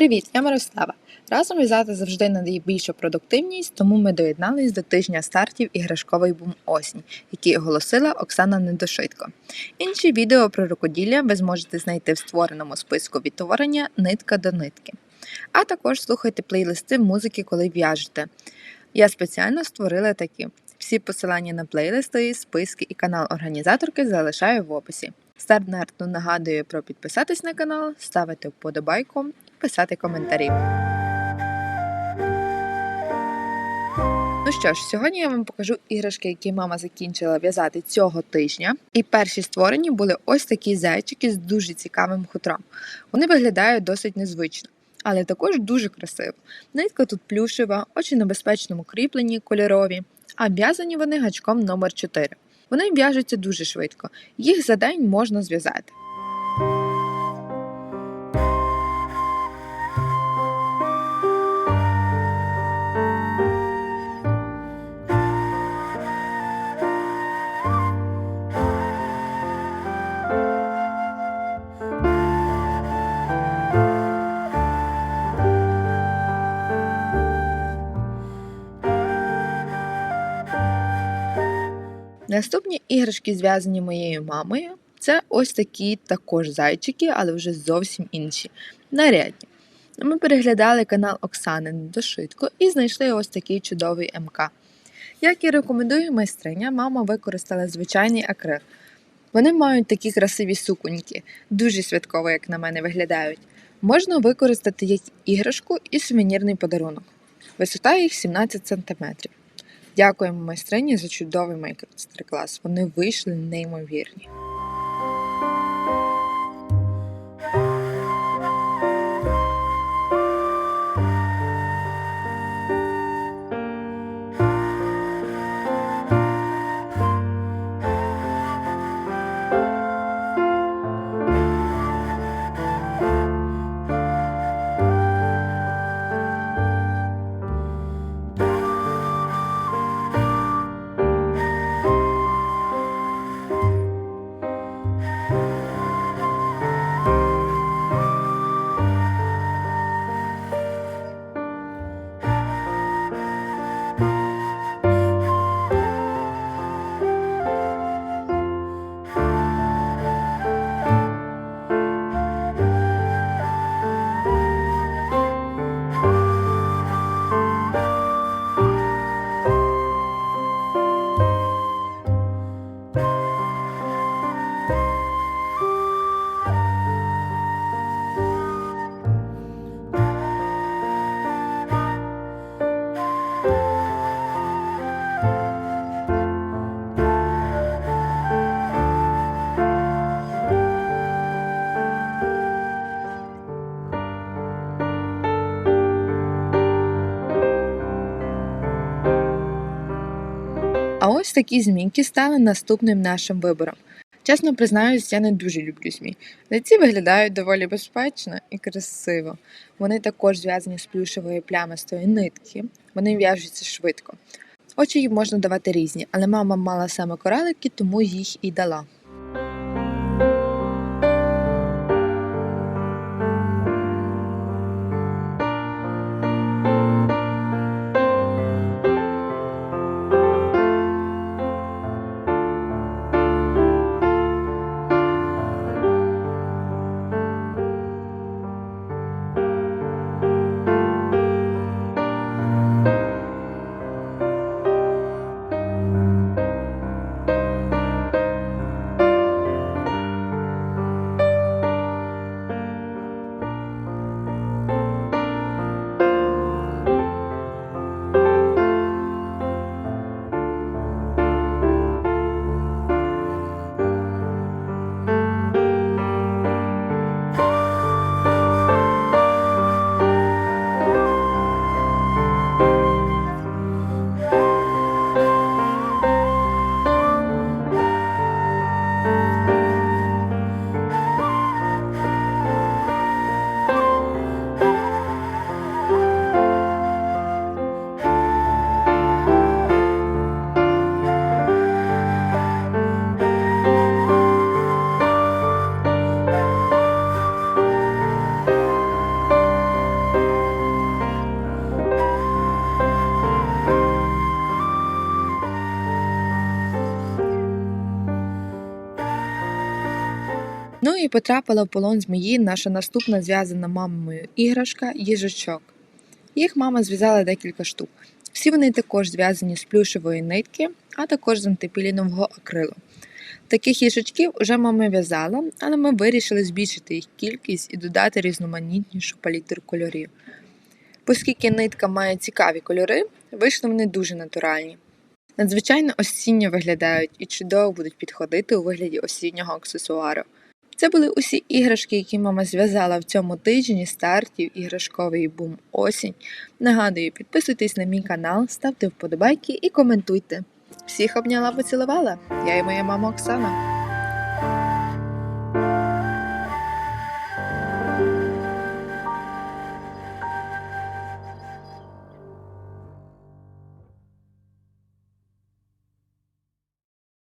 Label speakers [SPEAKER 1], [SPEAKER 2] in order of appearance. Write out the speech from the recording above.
[SPEAKER 1] Привіт, я Мирослава. Разом в'язати завжди надає більшу продуктивність, тому ми доєднались до тижня стартів іграшковий бум осінь, який оголосила Оксана Недошитко. Інші відео про рукоділля ви зможете знайти в створеному списку відтворення нитка до нитки. А також слухайте плейлисти музики, коли в'яжете. Я спеціально створила такі. Всі посилання на плейлисти, списки і канал організаторки залишаю в описі. Стартнерту нагадую про підписатись на канал, ставити вподобайку писати коментарі. Ну що ж, сьогодні я вам покажу іграшки, які мама закінчила в'язати цього тижня. І перші створені були ось такі зайчики з дуже цікавим хутром. Вони виглядають досить незвично, але також дуже красиво. Нитка тут плюшева, очі на безпечному кріпленні, кольорові, а в'язані вони гачком номер 4 Вони в'яжуться дуже швидко, їх за день можна зв'язати. Наступні іграшки, зв'язані моєю мамою, це ось такі також зайчики, але вже зовсім інші. Нарядні. Ми переглядали канал Оксани Недошитко і знайшли ось такий чудовий МК. Як і рекомендує майстриня, мама використала звичайний акрил. Вони мають такі красиві суконьки, дуже святково, як на мене, виглядають. Можна використати як іграшку і сувенірний подарунок. Висота їх 17 см. Дякуємо майстрині за чудовий майстер-клас. Вони вийшли неймовірні. Ось такі змійки стали наступним нашим вибором. Чесно признаюсь, я не дуже люблю змій. Але ці виглядають доволі безпечно і красиво. Вони також зв'язані з плюшевої плямистої нитки, вони в'яжуться швидко. Очі їм можна давати різні, але мама мала саме коралики, тому їх і дала. Потрапила в полон змії наша наступна зв'язана мамою іграшка їжачок. Їх мама зв'язала декілька штук. Всі вони також зв'язані з плюшевої нитки, а також з антипілінового акрилу. Таких їжачків уже мама в'язала, але ми вирішили збільшити їх кількість і додати різноманітнішу палітру кольорів. Оскільки нитка має цікаві кольори, вийшли вони дуже натуральні. Надзвичайно осінньо виглядають і чудово будуть підходити у вигляді осіннього аксесуару. Це були усі іграшки, які мама зв'язала в цьому тижні стартів іграшковий бум осінь. Нагадую, підписуйтесь на мій канал, ставте вподобайки і коментуйте. Всіх обняла поцілувала. Я і моя мама Оксана.